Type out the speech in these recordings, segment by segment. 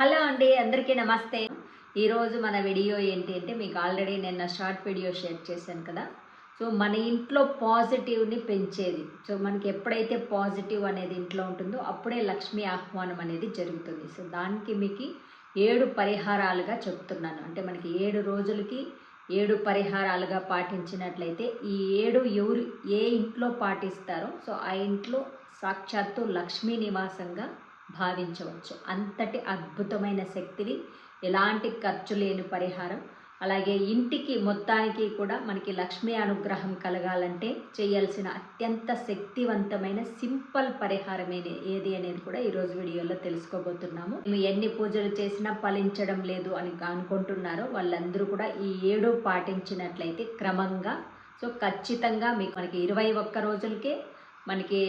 Hello అండి అందరికీ నమస్తే. ఈరోజు మన వీడియో ఏంటి అంటే మీకు ఆల్రెడీ నేను షార్ట్ వీడియో షేర్ చేశాను కదా. సో మన ఇంట్లో పాజిటివ్ని పెంచేది. సో మనకి ఎప్పుడైతే పాజిటివ్ అనేది ఇంట్లో ఉంటుందో అప్పుడే లక్ష్మీ ఆహ్వానం అనేది జరుగుతుంది. సో దానికి మీకు ఏడు పరిహారాలుగా చెప్తున్నాను. అంటే మనకి ఏడు రోజులకి ఏడు పరిహారాలుగా పాటించినట్లయితే ఈ ఏడు ఎవరు ఏ ఇంట్లో పాటిస్తారో సో ఆ ఇంట్లో సాక్షాత్తు లక్ష్మీ నివాసంగా భావించవచ్చు. అంతటి అద్భుతమైన శక్తిని ఎలాంటి ఖర్చు లేని పరిహారం అలాగే ఇంటికి మొత్తానికి కూడా మనకి లక్ష్మీ అనుగ్రహం కలగాలంటే చేయాల్సిన అత్యంత శక్తివంతమైన సింపుల్ పరిహారం ఏది ఏది అనేది కూడా ఈరోజు వీడియోలో తెలుసుకోబోతున్నాము. మేము ఎన్ని పూజలు చేసినా ఫలించడం లేదు అని అనుకుంటున్నారో వాళ్ళందరూ కూడా ఈ ఏడు పాటించినట్లయితే క్రమంగా సో ఖచ్చితంగా మీకు మనకి ఇరవై ఒక్క రోజులకే మనకి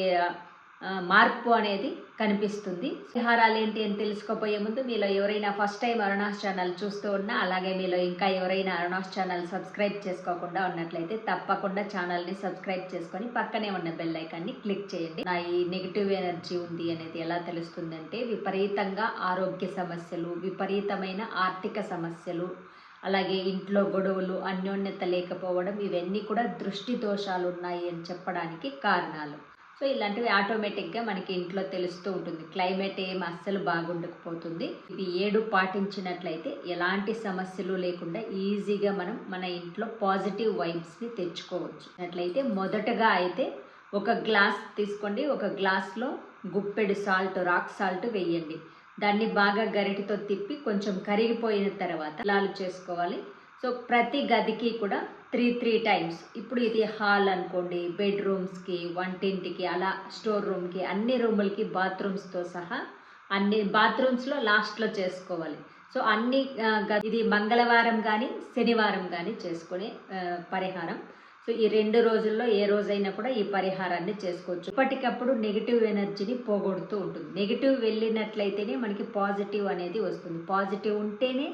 మార్పు అనేది కనిపిస్తుంది. పరిహారాలు ఏంటి అని తెలుసుకోపోయే ముందు మీలో ఎవరైనా ఫస్ట్ టైం అరుణాస్ ఛానల్ చూస్తూ ఉన్నా అలాగే మీలో ఇంకా ఎవరైనా అరుణాస్ ఛానల్ సబ్స్క్రైబ్ చేసుకోకుండా ఉన్నట్లయితే తప్పకుండా ఛానల్ని సబ్స్క్రైబ్ చేసుకొని పక్కనే ఉన్న బెల్ ఐకాన్ని క్లిక్ చేయండి. నా ఈ నెగిటివ్ ఎనర్జీ ఉంది అనేది ఎలా తెలుస్తుంది అంటే విపరీతంగా ఆరోగ్య సమస్యలు విపరీతమైన ఆర్థిక సమస్యలు అలాగే ఇంట్లో గొడవలు అన్యోన్యత లేకపోవడం ఇవన్నీ కూడా దృష్టి దోషాలు ఉన్నాయి అని చెప్పడానికి కారణాలు. సో ఇలాంటివి ఆటోమేటిక్గా మనకి ఇంట్లో తెలుస్తూ ఉంటుంది. క్లైమేట్ ఏం అస్సలు బాగుండకపోతుంది. ఇది ఏడు పాటించినట్లయితే ఎలాంటి సమస్యలు లేకుండా ఈజీగా మనం మన ఇంట్లో పాజిటివ్ వైబ్స్ని తెచ్చుకోవచ్చు. అట్లయితే మొదటగా అయితే ఒక గ్లాస్ తీసుకోండి. ఒక గ్లాస్లో గుప్పెడు సాల్ట్ రాక్ సాల్ట్ వేయండి. దాన్ని బాగా గరిటితో తిప్పి కొంచెం కరిగిపోయిన తర్వాత లాలు చేసుకోవాలి. సో ప్రతి గదికి కూడా త్రీ త్రీ టైమ్స్. ఇప్పుడు ఇది హాల్ అనుకోండి బెడ్రూమ్స్కి వంటింటికి అలా స్టోర్ రూమ్కి అన్ని రూములకి బాత్రూమ్స్తో సహా అన్ని బాత్రూమ్స్లో లాస్ట్లో చేసుకోవాలి. సో అన్ని ఇది మంగళవారం కానీ శనివారం కానీ చేసుకునే పరిహారం. సో ఈ రెండు రోజుల్లో ఏ రోజైనా కూడా ఈ పరిహారాన్ని చేసుకోవచ్చు. ఇప్పటికప్పుడు నెగిటివ్ ఎనర్జీని పోగొడుతూ ఉంటుంది. నెగిటివ్ వెళ్ళినట్లయితేనే మనకి పాజిటివ్ అనేది వస్తుంది. పాజిటివ్ ఉంటేనే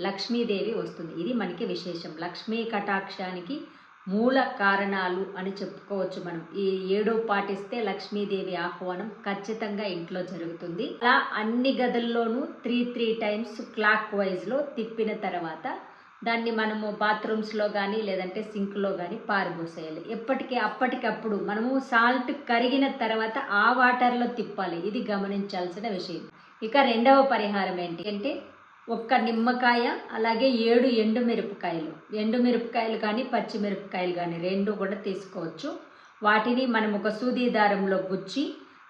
లక్ష్మీదేవి వస్తుంది. ఇది మనకి విశేషం. లక్ష్మీ కటాక్షానికి మూల కారణాలు అని చెప్పుకోవచ్చు మనం. ఈ ఏడు పాటిస్తే లక్ష్మీదేవి ఆహ్వానం ఖచ్చితంగా ఇంట్లో జరుగుతుంది. అలా అన్ని గదుల్లోనూ త్రీ త్రీ టైమ్స్ క్లాక్ వైజ్లో తిప్పిన తర్వాత దాన్ని మనము బాత్రూమ్స్లో కానీ లేదంటే సింక్లో కానీ పారబోసేయాలి. ఎప్పటికీ అప్పటికప్పుడు మనము సాల్ట్ కరిగిన తర్వాత ఆ వాటర్లో తిప్పాలి. ఇది గమనించాల్సిన విషయం. ఇక రెండవ పరిహారం ఏంటి అంటే ఒక్క నిమ్మకాయ అలాగే ఏడు ఎండు మిరపకాయలు ఎండు మిరపకాయలు కానీ పచ్చిమిరపకాయలు కానీ రెండు కూడా తీసుకోవచ్చు. వాటిని మనం ఒక సూది దారంలో గుచ్చి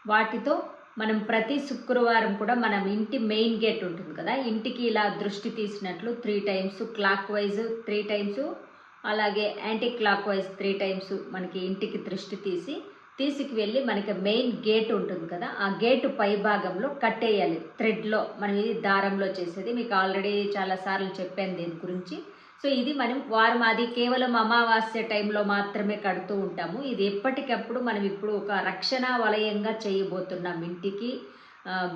వాటితో మనం ప్రతి శుక్రవారం కూడా మనం ఇంటి మెయిన్ గేట్ ఉంటుంది కదా ఇంటికి ఇలా దృష్టి తీసినట్లు three times clockwise three times అలాగే anti clock wise three times మనకి ఇంటికి దృష్టి తీసి తీసుకు వెళ్ళి మనకి మెయిన్ గేట్ ఉంటుంది కదా ఆ గేటు పై భాగంలో కట్టేయాలి. థ్రెడ్లో మనం ఇది దారంలో చేసేది. మీకు ఆల్రెడీ చాలా సార్లు చెప్పాను దీని గురించి. సో ఇది మనం వారం అది కేవలం అమావాస్య టైంలో మాత్రమే కడుతూ ఉంటాము. ఇది ఎప్పటికప్పుడు మనం ఇప్పుడు ఒక రక్షణ వలయంగా చేయబోతున్నాం ఇంటికి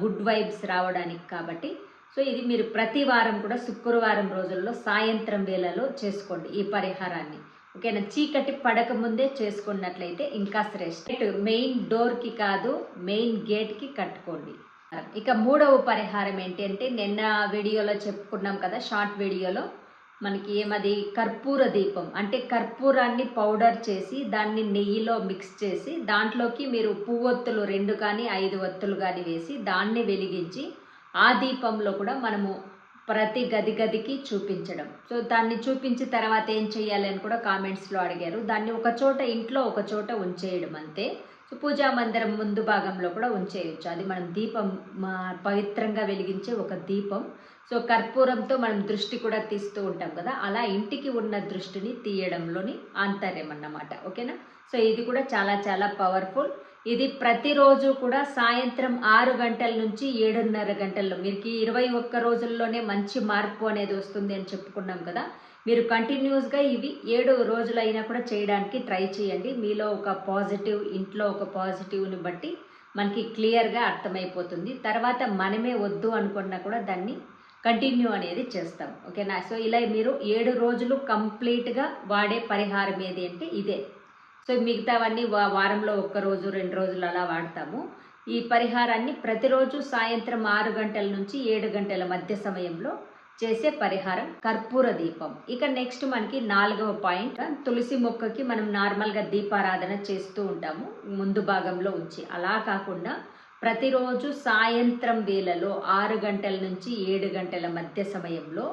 గుడ్ వైబ్స్ రావడానికి కాబట్టి. సో ఇది మీరు ప్రతి వారం కూడా శుక్రవారం రోజుల్లో సాయంత్రం వేళలో చేసుకోండి ఈ పరిహారాన్ని. ఓకేనా? చీకటి పడక ముందే చేసుకున్నట్లయితే ఇంకా శ్రేష్ట మెయిన్ డోర్కి కాదు మెయిన్ గేట్కి కట్టుకోండి. ఇక మూడవ పరిహారం ఏంటి అంటే నిన్న వీడియోలో చెప్పుకున్నాం కదా షార్ట్ వీడియోలో మనకి ఏమది? కర్పూర దీపం. అంటే కర్పూరాన్ని పౌడర్ చేసి దాన్ని నెయ్యిలో మిక్స్ చేసి దాంట్లోకి మీరు పువ్వొత్తులు రెండు కానీ ఐదు ఒత్తులు కానీ వేసి దాన్ని వెలిగించి ఆ దీపంలో కూడా మనము ప్రతి గది గదికి చూపించడం. సో దాన్ని చూపించిన తర్వాత ఏం చేయాలి అని కూడా కామెంట్స్లో అడిగారు. దాన్ని ఒక చోట ఇంట్లో ఒక చోట ఉంచేయడం అంతే. సో పూజా మందిరం ముందు భాగంలో కూడా ఉంచేయచ్చు. అది మనం దీపం మా పవిత్రంగా వెలిగించే ఒక దీపం. సో కర్పూరంతో మనం దృష్టి కూడా తీస్తూ ఉంటాం కదా. అలా ఇంటికి ఉన్న దృష్టిని తీయడంలోని ఆంతర్యం అన్నమాట. ఓకేనా? సో ఇది కూడా చాలా చాలా పవర్ఫుల్. ఇది ప్రతిరోజు కూడా సాయంత్రం ఆరు గంటల నుంచి ఏడున్నర గంటల్లో. మీకు ఇరవై ఒక్క రోజుల్లోనే మంచి మార్పు అనేది వస్తుంది అని చెప్పుకున్నాం కదా. మీరు కంటిన్యూస్గా ఇవి ఏడు రోజులైనా కూడా చేయడానికి ట్రై చేయండి. మీలో ఒక పాజిటివ్ ఇంట్లో ఒక పాజిటివ్ని బట్టి మనకి క్లియర్గా అర్థమైపోతుంది. తర్వాత మనమే వద్దు అనుకున్నా కూడా దాన్ని కంటిన్యూ అనేది చేస్తాం. ఓకేనా? సో ఇలా మీరు ఏడు రోజులు కంప్లీట్గా వాడే పరిహారం ఏది అంటే ఇదే. సో మిగతావన్నీ వారంలో ఒక్క రోజు రెండు రోజులు అలా వాడతాము. ఈ పరిహారాన్ని ప్రతిరోజు సాయంత్రం ఆరు గంటల నుంచి ఏడు గంటల మధ్య సమయంలో చేసే పరిహారం కర్పూర దీపం. ఇక నెక్స్ట్ మనకి నాలుగవ పాయింట్ తులసి మొక్కకి మనం నార్మల్గా దీపారాధన చేస్తూ ఉంటాము ముందు భాగంలో ఉంచి. అలా కాకుండా ప్రతిరోజు సాయంత్రం వేళలో ఆరు గంటల నుంచి ఏడు గంటల మధ్య సమయంలో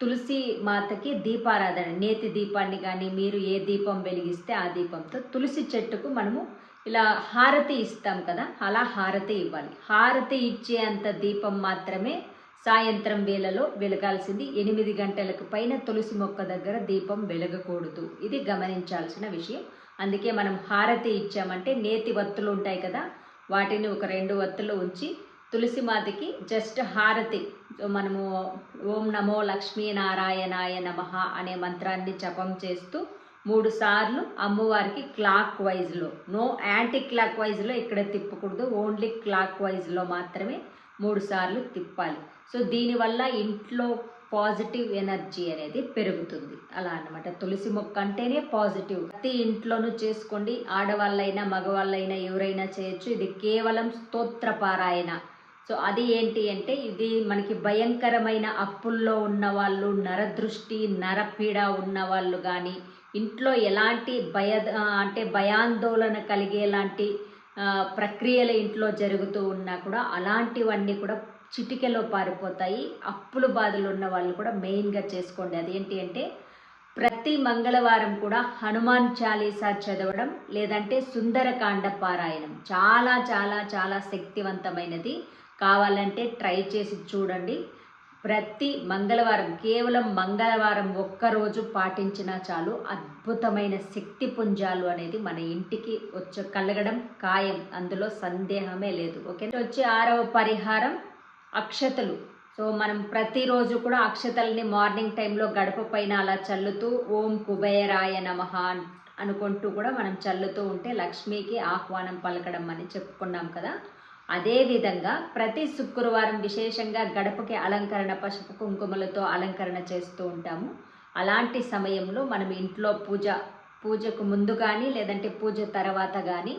తులసి మాతకి దీపారాధన. నేతి దీపాన్ని కానీ మీరు ఏ దీపం వెలిగిస్తే ఆ దీపంతో తులసి చెట్టుకు మనము ఇలా హారతి ఇస్తాం కదా అలా హారతి ఇవ్వాలి. హారతి ఇచ్చే అంత దీపం మాత్రమే సాయంత్రం వేళలో వెలగాల్సింది. ఎనిమిది గంటలకు పైన తులసి మొక్క దగ్గర దీపం వెలగకూడదు. ఇది గమనించాల్సిన విషయం. అందుకే మనం హారతి ఇచ్చామంటే నేతి వత్తులు ఉంటాయి కదా వాటిని ఒక రెండు వత్తులు ఉంచి తులసి మాతకి జస్ట్ హారతి సో మనము ఓం నమో లక్ష్మీనారాయణాయ నమ అనే మంత్రాన్ని జపం చేస్తూ మూడు సార్లు అమ్మవారికి క్లాక్ వైజ్లో నో యాంటీ క్లాక్ వైజ్లో ఇక్కడ తిప్పకూడదు ఓన్లీ క్లాక్ వైజ్లో మాత్రమే మూడు సార్లు తిప్పాలి. సో దీనివల్ల ఇంట్లో పాజిటివ్ ఎనర్జీ అనేది పెరుగుతుంది. అలా అన్నమాట. తులసి మొక్క అంటేనే పాజిటివ్. ప్రతి ఇంట్లోనూ చేసుకోండి. ఆడవాళ్ళైనా మగవాళ్ళైనా ఎవరైనా చేయొచ్చు. ఇది కేవలం స్తోత్ర పారాయణ సో అది ఏంటి అంటే ఇది మనకి భయంకరమైన అప్పుల్లో ఉన్న వాళ్ళు నరదృష్టి నరపీడ ఉన్న వాళ్ళు కానీ ఇంట్లో ఎలాంటి భయ అంటే భయాందోళన కలిగేలాంటి ప్రక్రియలు ఇంట్లో జరుగుతూ ఉన్నా కూడా అలాంటివన్నీ కూడా చిటికెలో పారిపోతాయి. అప్పుల బాధలు ఉన్న వాళ్ళు కూడా మెయిన్గా చేసుకోండి. అదేంటి అంటే ప్రతి మంగళవారం కూడా హనుమాన్ చాలీసా చదవడం లేదంటే సుందరకాండ పారాయణం. చాలా చాలా చాలా శక్తివంతమైనది. కావాలంటే ట్రై చేసి చూడండి. ప్రతి మంగళవారం కేవలం మంగళవారం ఒక్కరోజు పాటించినా చాలు అద్భుతమైన శక్తి పుంజాలు అనేది మన ఇంటికి వచ్చ కలగడం ఖాయం. అందులో సందేహమే లేదు. ఓకే? వచ్చి ఆరవ పరిహారం అక్షతలు. సో మనం ప్రతిరోజు కూడా అక్షతల్ని మార్నింగ్ టైంలో గడప పైన అలా చల్లుతూ ఓం కుబేరాయ నమః అనుకుంటూ కూడా మనం చల్లుతూ ఉంటే లక్ష్మికి ఆహ్వానం పలకడం అని చెప్పుకున్నాం కదా. అదేవిధంగా ప్రతి శుక్రవారం విశేషంగా గడపకి అలంకరణ పసుపు కుంకుమలతో అలంకరణ చేస్తూ ఉంటాము. అలాంటి సమయంలో మనం ఇంట్లో పూజ పూజకు ముందు కానీ లేదంటే పూజ తర్వాత కానీ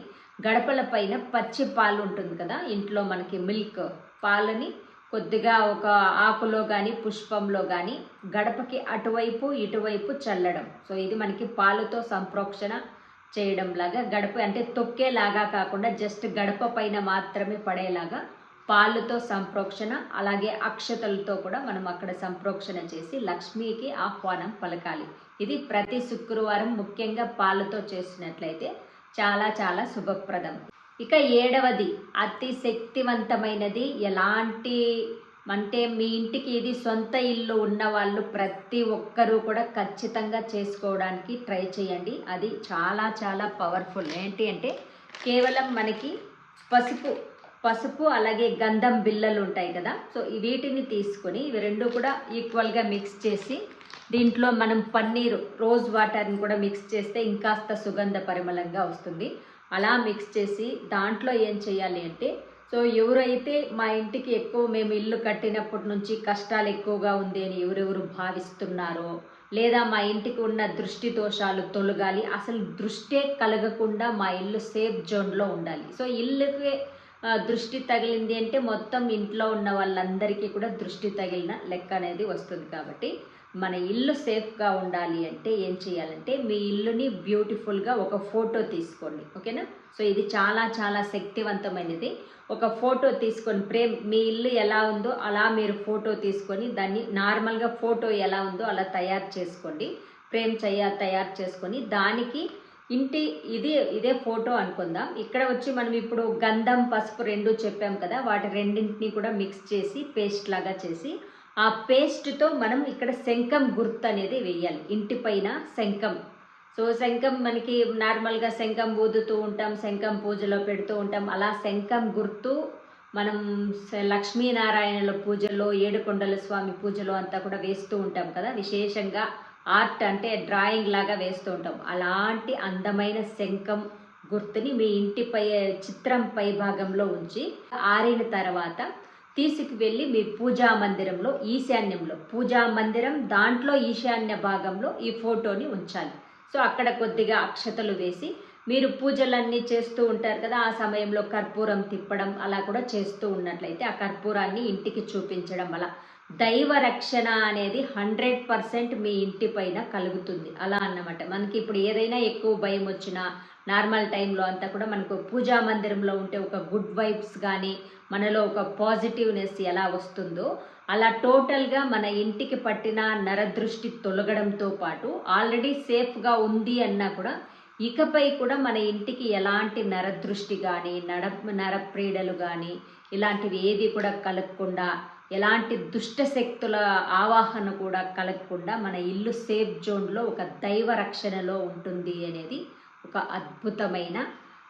గడపల పైన పచ్చి పాలు ఉంటుంది కదా. ఇంట్లో మనకి మిల్క్ పాలని కొద్దిగా ఒక ఆకులో కానీ పుష్పంలో కానీ గడపకి అటువైపు ఇటువైపు చల్లడం. సో ఇది మనకి పాలుతో సంప్రోక్షణ చేయడం లాగా గడప అంటే తొక్కేలాగా కాకుండా జస్ట్ గడప పైన మాత్రమే పడేలాగా పాలుతో సంప్రోక్షణ అలాగే అక్షతలతో కూడా మనం అక్కడ సంప్రోక్షణ చేసి లక్ష్మికి ఆహ్వానం పలకాలి. ఇది ప్రతి శుక్రవారం ముఖ్యంగా పాలతో చేసినట్లయితే చాలా చాలా శుభప్రదం. ఇక ఏడవది అతి శక్తివంతమైనది ఎలాంటి అంటే మీ ఇంటికి ఇది సొంత ఇల్లు ఉన్న వాళ్ళు ప్రతి ఒక్కరూ కూడా ఖచ్చితంగా చేసుకోవడానికి ట్రై చేయండి. అది చాలా చాలా పవర్ఫుల్. ఏంటి అంటే కేవలం మనకి పసుపు పసుపు అలాగే గంధం బిల్లలు ఉంటాయి కదా. సో వీటిని తీసుకొని ఇవి రెండు కూడా ఈక్వల్గా మిక్స్ చేసి దీంట్లో మనం పన్నీరు రోజ్ వాటర్ని కూడా మిక్స్ చేస్తే ఇంకాస్త సుగంధ పరిమళంగా వస్తుంది. అలా మిక్స్ చేసి దాంట్లో ఏం చేయాలి అంటే సో ఎవరైతే మా ఇంటికి ఎక్కువ మేము ఇల్లు కట్టినప్పటి నుంచి కష్టాలు ఎక్కువగా ఉంది అని ఎవరెవరు భావిస్తున్నారో లేదా మా ఇంటికి ఉన్న దృష్టి దోషాలు తొలగాలి అసలు దృష్టే కలగకుండా మా ఇల్లు సేఫ్ జోన్లో ఉండాలి. సో ఇల్లుకి దృష్టి తగిలింది అంటే మొత్తం ఇంట్లో ఉన్న వాళ్ళందరికీ కూడా దృష్టి తగిలిన లెక్క అనేది వస్తుంది కాబట్టి మన ఇల్లు సేఫ్గా ఉండాలి అంటే ఏం చేయాలంటే మీ ఇల్లుని బ్యూటిఫుల్గా ఒక ఫోటో తీసుకోండి ఓకేనా? సో ఇది చాలా చాలా శక్తివంతమైనది. ఒక ఫోటో తీసుకొని ప్రేమ్ మీ ఇల్లు ఎలా ఉందో అలా మీరు ఫోటో తీసుకొని దాన్ని నార్మల్గా ఫోటో ఎలా ఉందో అలా తయారు చేసుకోండి. ప్రేమ్ చేయ తయారు చేసుకొని దానికి ఇంటి ఇది ఇదే ఫోటో అనుకుందాం. ఇక్కడ వచ్చి మనం ఇప్పుడు గంధం పసుపు రెండు చెప్పాం కదా వాటి రెండింటిని కూడా మిక్స్ చేసి పేస్ట్ లాగా చేసి ఆ పేస్ట్తో మనం ఇక్కడ శంఖం గుర్తు అనేది వేయాలి. ఇంటి పైన శంఖం. సో శంఖం మనకి నార్మల్గా శంఖం ఊదుతూ ఉంటాం శంఖం పూజలో పెడుతూ ఉంటాం. అలా శంఖం గుర్తు మనం లక్ష్మీనారాయణల పూజల్లో ఏడుకొండల స్వామి పూజలో అంతా కూడా వేస్తూ ఉంటాం కదా. విశేషంగా ఆర్ట్ అంటే డ్రాయింగ్ లాగా వేస్తూ ఉంటాం. అలాంటి అందమైన శంఖం గుర్తుని మీ ఇంటి పై చిత్రం పై భాగంలో ఉంచి ఆరిన తర్వాత తీసుకువెళ్ళి మీ పూజా మందిరంలో ఈశాన్యంలో పూజా మందిరం దాంట్లో ఈశాన్య భాగంలో ఈ ఫోటోని ఉంచాలి. సో అక్కడ కొద్దిగా అక్షతలు వేసి మీరు పూజలన్నీ చేస్తూ ఉంటారు కదా ఆ సమయంలో కర్పూరం తిప్పడం అలా కూడా చేస్తూ ఉన్నట్లయితే ఆ కర్పూరాన్ని ఇంటికి చూపించడం వల్ల దైవ రక్షణ అనేది హండ్రెడ్ పర్సెంట్ మీ ఇంటి పైన కలుగుతుంది. అలా అన్నమాట. మనకి ఇప్పుడు ఏదైనా ఎక్కువ భయం వచ్చినా నార్మల్ టైంలో అంతా కూడా మనకు పూజా మందిరంలో ఉంటే ఒక గుడ్ వైబ్స్ కానీ మనలో ఒక పాజిటివ్నెస్ ఎలా వస్తుందో అలా టోటల్గా మన ఇంటికి పట్టిన నరదృష్టి తొలగడంతో పాటు ఆల్రెడీ సేఫ్గా ఉంది అన్నా కూడా ఇకపై కూడా మన ఇంటికి ఎలాంటి నరదృష్టి కానీ నడ నరప్రీడలు కానీ ఇలాంటివి ఏది కూడా కలగకుండా ఎలాంటి దుష్ట శక్తుల ఆవాహన కూడా కలగకుండా మన ఇల్లు సేఫ్ జోన్లో ఒక దైవ రక్షణలో ఉంటుంది అనేది ఒక అద్భుతమైన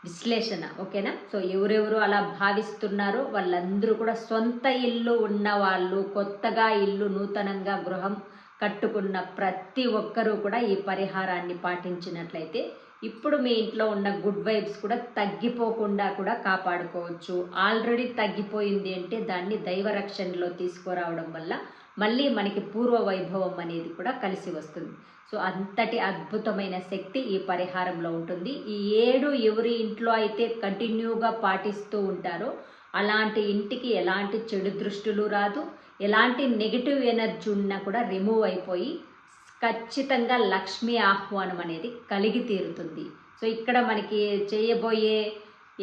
విశ్లేషణ ఓకేనా? సో ఎవరెవరు అలా భావిస్తున్నారో వాళ్ళందరూ కూడా సొంత ఇల్లు ఉన్న వాళ్ళు కొత్తగా ఇల్లు నూతనంగా గృహం కట్టుకున్న ప్రతి ఒక్కరూ కూడా ఈ పరిహారాన్ని పాటించినట్లయితే ఇప్పుడు మీ ఇంట్లో ఉన్న గుడ్ వైబ్స్ కూడా తగ్గిపోకుండా కూడా కాపాడుకోవచ్చు. ఆల్రెడీ తగ్గిపోయింది అంటే దాన్ని దైవ రక్షణలో తీసుకురావడం వల్ల మళ్ళీ మనకి పూర్వ వైభవం అనేది కూడా కలిసి వస్తుంది. సో అంతటి అద్భుతమైన శక్తి ఈ పరిహారంలో ఉంటుంది. ఈ ఏడు ఎవరి ఇంట్లో అయితే కంటిన్యూగా పాటిస్తూ ఉంటారో అలాంటి ఇంటికి ఎలాంటి చెడు దృష్టులు రాదు. ఎలాంటి నెగిటివ్ ఎనర్జీ ఉన్నా కూడా రిమూవ్ అయిపోయి ఖచ్చితంగా లక్ష్మీ ఆహ్వానం అనేది కలిగి తీరుతుంది. సో ఇక్కడ మనకి చేయబోయే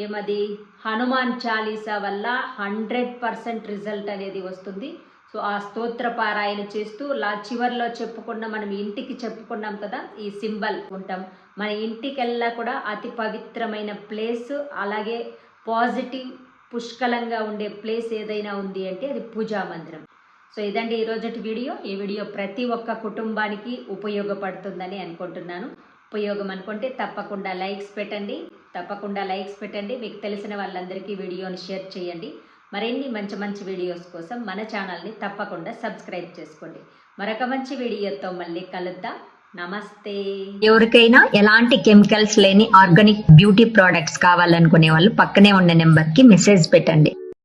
ఏమది? హనుమాన్ చాలీసా వల్ల హండ్రెడ్ పర్సెంట్ రిజల్ట్ అనేది వస్తుంది. సో ఆ స్తోత్ర పారాయణ చేస్తూ లా చివర్లో చెప్పుకున్న మనం ఇంటికి చెప్పుకున్నాం కదా ఈ సింబల్ ఉంటాం. మన ఇంటికెల్లా కూడా అతి పవిత్రమైన ప్లేస్ అలాగే పాజిటివ్ పుష్కలంగా ఉండే ప్లేస్ ఏదైనా ఉంది అంటే అది పూజా మందిరం. సో ఇదండి ఈరోజటి వీడియో. ఈ వీడియో ప్రతి ఒక్క కుటుంబానికి ఉపయోగపడుతుందని అనుకుంటున్నాను. ఉపయోగం అనుకుంటే తప్పకుండా లైక్స్ పెట్టండి. తప్పకుండా లైక్స్ పెట్టండి. మీకు తెలిసిన వాళ్ళందరికీ వీడియోని షేర్ చేయండి. మరిన్ని మంచి మంచి వీడియోస్ కోసం మన ఛానల్ని తప్పకుండా సబ్స్క్రైబ్ చేసుకోండి. మరొక మంచి వీడియోతో మళ్ళీ కలుద్దాం. నమస్తే. ఎవరికైనా ఎలాంటి కెమికల్స్ లేని ఆర్గానిక్ బ్యూటీ ప్రోడక్ట్స్ కావాలనుకునే వాళ్ళు పక్కనే ఉన్న నెంబర్కి మెసేజ్ పెట్టండి.